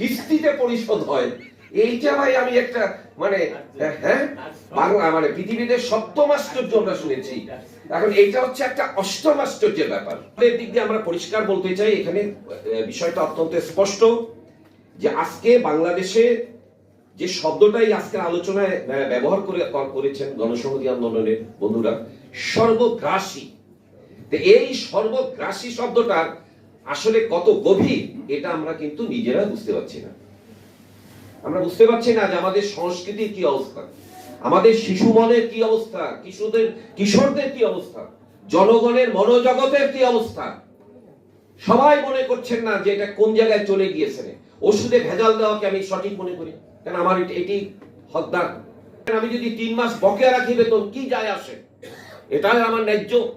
কিস্তিতে পরিশোধ হয়। এইটা ভাই আমি একটা মানে হ্যাঁ? বাংলা মানে পৃথিবীতে সপ্তম আশ্চর্য আমরা শুনেছি। এখন এইটা হচ্ছে একটা অষ্টম আশ্চর্যের ব্যাপার। এর দিক দিয়ে আমরা পরিষ্কার বলতে চাই, এখানে বিষয়টা অত্যন্ত স্পষ্ট যে আজকে বাংলাদেশে যে শব্দটাই আজকের আলোচনায় ব্যবহার করে করেছেন গণসংহতি আন্দোলনের বন্ধুরা, সর্বগ্রাসী। এই সর্বগ্রাসী শব্দটার আসলে কত গভীর, এটা আমরা কিন্তু নিজেরা বুঝতে পারছি না। আমরা বুঝতে পারছি না যে আমাদের সংস্কৃতির কি অবস্থা, আমাদের শিশু মনের কি অবস্থা, কিশোরদের কিশোরদের কি অবস্থা, জনগণের মনোজগতের কি অবস্থা। সবাই মনে করছেন না যে এটা কোন জায়গায় চলে গিয়েছে ওষুধে ভেজাল দেওয়াকে আমি সঠিক মনে করি কারণ আমার এটি- হকদার আমি যদি তিন মাস বকেয়া রাখি, বেতন কি যায় আসে? এটাই আমার ন্যায্য।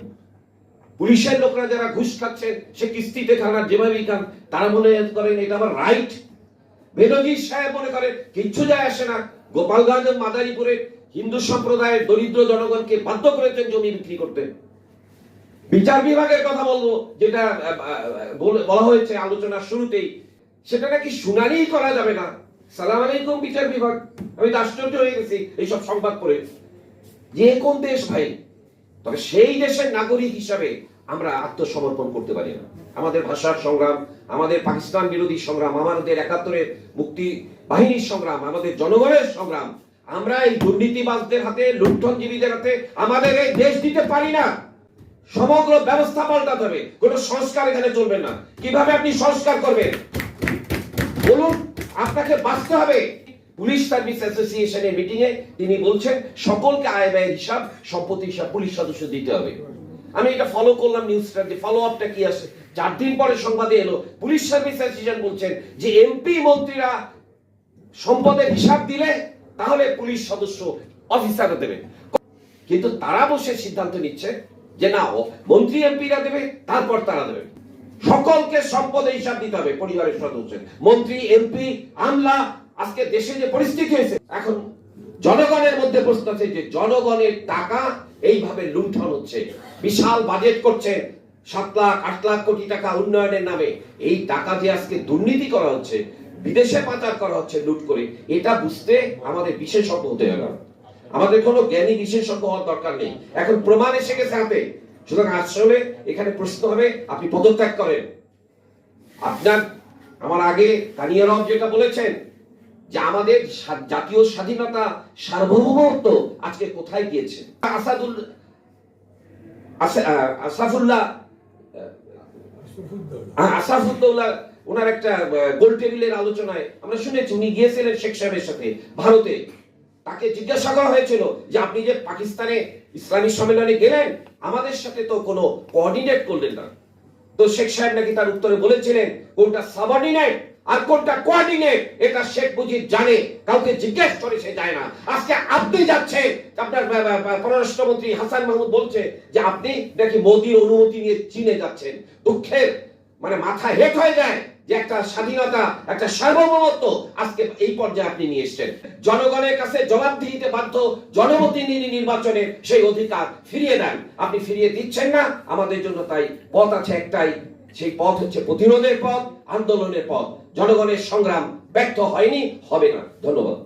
পুলিশের লোকরা যারা ঘুষ খাচ্ছেন সে কিস্তিতে খান আর যেভাবেই খান তারা মনে করেন এটা আমার রাইট বেনজির সাহেব মনে করেন, কিচ্ছু যায় আসে না। গোপালগঞ্জ, মাদারীপুরে হিন্দু সম্প্রদায়ের দরিদ্র জনগণকে বাধ্য করেছেন জমি বিক্রি করতে। বিচার বিভাগের কথা বলব, যেটা বলা হয়েছে আলোচনার শুরুতেই। সেটা নাকি শুনানি করা যাবে না। সালাম আলাইকুম, বিচার বিভাগ। আমি তো আশ্চর্য হয়ে গেছি এইসব সংবাদ পড়ে। যে কোন দেশ ভাই? তবে সেই দেশের নাগরিক হিসাবে আমরা আত্মসমর্পণ করতে পারি না। আমাদের ভাষার সংগ্রাম, আমাদের পাকিস্তান বিরোধী সংগ্রাম, আমাদের একাত্তরের মুক্তি বাহিনীর সংগ্রাম, আমাদের জনগণের সংগ্রাম, আমরা এই দুর্নীতিবাজদের হাতে, লুণ্ঠনজীবীদের হাতে আমাদের এই দেশ দিতে পারি না। সমগ্র ব্যবস্থা পাল্টাতে হবে। কোনো সংস্কার এখানে চলবে না। কীভাবে আপনি সংস্কার করবেন? বলুন, আপনাকে বাঁচতে হবে। পুলিশ সার্ভিস অ্যাসোসিয়েশনের মিটিং এ তিনি বলছেন, সকলকে আয় ব্যয়ের হিসাব সম্পত্তি হিসাব পুলিশ সদস্য দিতে হবে। আমি এটা ফলো করলাম নিউজটা যে ফলো আপটা কি আসে? চার দিন পরে সংবাদে এলো, পুলিশ সার্ভিস অ্যাসোসিয়েশন বলছেন যে এমপি মন্ত্রীরা সম্পদের হিসাব দিলে তাহলে পুলিশ সদস্য অফিসাররা দেবে। কিন্তু তারা বসে সিদ্ধান্ত নিচ্ছে যে না, ও মন্ত্রী এমপিরা দেবে, তারপর তারা দেবে। সকলকে সম্পদের হিসাব দিতে হবে, পরিবারের সদস্য মন্ত্রী এমপি আমলা, আজকে দেশে যে পরিস্থিতি হয়েছে, এখন জনগণের মধ্যে প্রশ্ন আছে যে জনগণের টাকা এইভাবে লুণ্ঠন হচ্ছে। বিশাল বাজেট করছে সাত লাখ, আট লাখ কোটি টাকা উন্নয়নের নামে। এই টাকা যে আজকে দুর্নীতি করা হচ্ছে, বিদেশে পাচার করা হচ্ছে লুট করে, এটা বুঝতে আমাদের বিশেষজ্ঞ হতে হবে। আমাদের কোনো জ্ঞানী বিশেষজ্ঞ হওয়ার দরকার নেই। এখন প্রমাণ এসে গেছে হাতে। সুতরাং আসলে এখানে প্রশ্ন হবে, আপনি পদত্যাগ করেন। আপনার, আমার আগে তানিয়া রব যেটা বলেছেন যে আমাদের জাতীয় স্বাধীনতা সার্বভৌমত্ব আজকে কোথায় গিয়েছে? আসাদুল আসা- আহ, আশরাফুল্লাহ আহ, আশরাফুদ্দৌলা ওনার একটা গোল টেবিলের আলোচনায় আমরা শুনেছি উনি গিয়েছিলেন শেখ সাহেবের সাথে ভারতে। তাকে জিজ্ঞাসা করা হয়েছিল যে আপনি যে পাকিস্তানে ইসলামী সম্মেলনে গেলেন আমাদের সাথে তো কোনো কোঅর্ডিনেট করলেন না। তো শেখ সাহেব নাকি তার উত্তরে বলেছিলেন কোনটা সাবঅর্ডিনেট আর কোনটা কোঅর্ডিনেট এটা শেখ মুজিব জানে, কাউকে জিজ্ঞেস করে সে যায় না। আজকে আপনি যাচ্ছেন, আপনার পররাষ্ট্রমন্ত্রী হাসান মাহমুদ বলছে যে আপনি নাকি মোদির অনুমতি নিয়ে চীনে যাচ্ছেন। দুঃখের মানে মাথা হেট হয়ে যায় যে একটা স্বাধীনতা, একটা সার্বভৌমত্ব আজকে এই পর্যায়ে আপনি নিয়ে এসেছেন। জনগণের কাছে জবাবদিহিতে বাধ্য জনপ্রতিনিধি নির্বাচনের সেই অধিকার ফিরিয়ে দেন। আপনি ফিরিয়ে দিচ্ছেন না, আমাদের জন্য তাই পথ আছে একটাই সেই পথ হচ্ছে প্রতিরোধের পথ আন্দোলনের পথ। জনগণের সংগ্রাম ব্যর্থ হয়নি হবে না। ধন্যবাদ।